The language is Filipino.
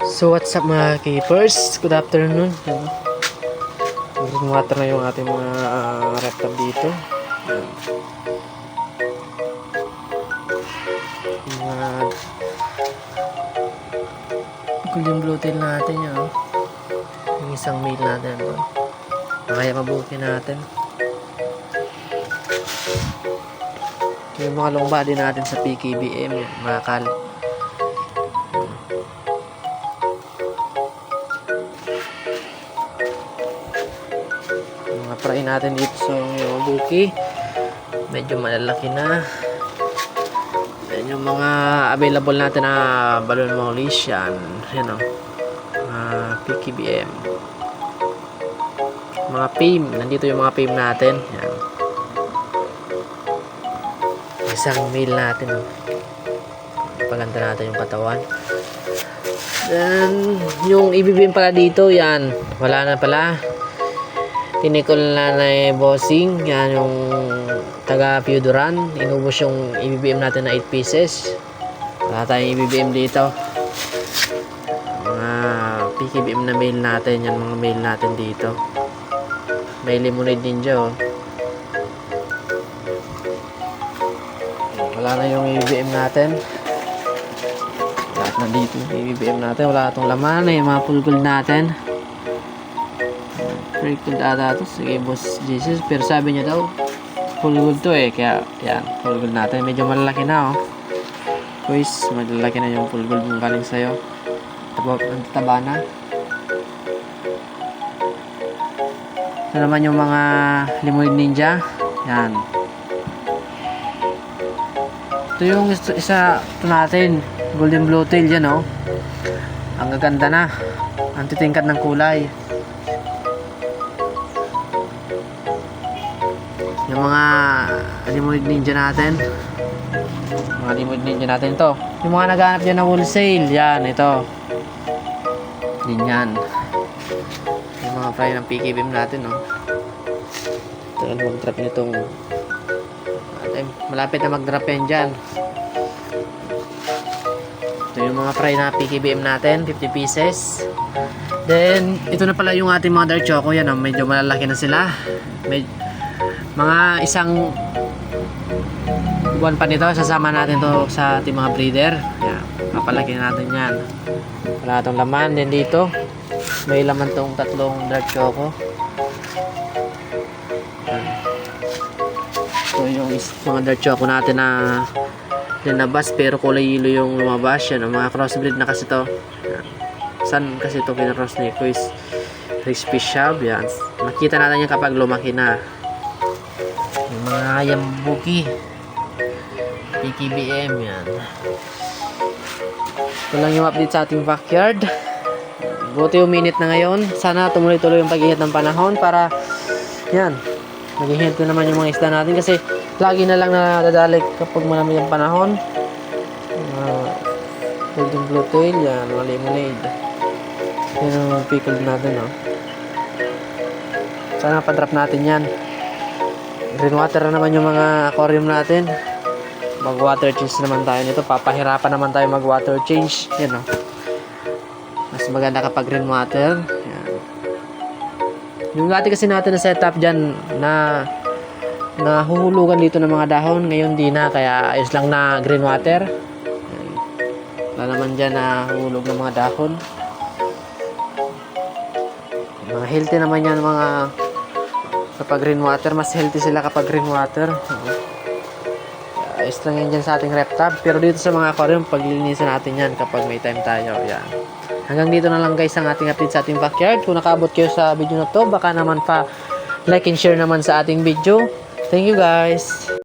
So what's up mga keepers? Good afternoon. Water na yung ating mga uh, reptab dito. Yan. Mga golden blue tail natin yan. Yung isang male natin. Oh. Kaya mabuti natin. Ito yung mga long body natin sa PKBM. Mga kal. Fry natin dito sa yung buki medyo malalaki na. Yan yung mga available natin na balloon maulis yan yan o. Mga PKBM mga PIM nandito yung mga PIM natin. Yan isang meal natin o paganda natin yung katawan. Then yung ibibim pala dito yan. Wala na pala tinikol na na eh, bossing yan yung taga Feudoran inubos yung IBBM natin na 8 pieces. Wala tayong IBBM dito. Mga PKBM na mail natin yan mga mail natin dito. May lemonade ninja oh. Wala na yung IBBM natin. Lahat na dito yung IBBM natin. Wala itong laman na yung mga full gold natin Gold ata to. Sige, boss Jesus. Pero sabi niya daw, full gold to eh. Kaya, yan. Full gold natin. Medyo malalaki na, oh. Guys, malalaki na yung full gold mong galing sa'yo. Taba, ang taba na. Ito naman yung mga limoid ninja. Yan. Ito yung isa, isa ito natin. Golden blue tail yan, oh. Ang gaganda na. Ang titingkad ng kulay. Mga limoid ninja natin. Mga limoid ninja natin to. Yung mga naghanap dyan na wholesale yan ito. Din yan. Yung mga fry ng PKBM natin no tagal mag drop nitong Ate, malapit na mag drop yan dyan. Ito yung mga fry na PKBM natin 50 pieces. Then ito na pala yung ating mga dark choco. Yan oh, medyo malalaki na sila. Medyo mga isang buwan pa nito sasama natin to sa ating mga breeder. Yan papalaki natin yan. Wala itong laman din dito may laman tong tatlong dark choco. Ito yung is- mga dark choco natin na linabas pero kulay yelo yung lumabas. Yan ang mga crossbreed na kasi to. Saan kasi ito kinross ni Kuis? Crispy shab yan. Makita natin yan kapag lumaki na. yung mga yambuki PKBM yan. Ito lang yung update sa ating backyard. Buti yung minute na ngayon. Sana tumuloy-tuloy yung pag-ihit ng panahon para yan mag-ihit na naman yung mga isda natin kasi lagi na lang nadadalik kapag malamig ang panahon. Uh, golden blue tail yan lemonade yan ang pickled natin oh. sana pa-drop natin yan green water na naman yung mga aquarium natin. Mag water change naman tayo nito. Papahirapan naman tayo mag water change yan o mas maganda kapag green water. Yan. yung dati kasi natin na setup dyan na nahuhulugan dito ng mga dahon ngayon di na kaya ayos lang na green water. Yan. wala naman dyan na hulog ng mga dahon. Mga healthy naman yan mga kapag rainwater mas healthy sila kapag rainwater ayos lang yan dyan sa ating reptab pero dito sa mga aquarium paglinisan natin yan kapag may time tayo. Yan. Hanggang dito na lang guys ang ating update sa ating backyard. Kung nakaabot kayo sa video na to baka naman pa like and share naman sa ating video. Thank you guys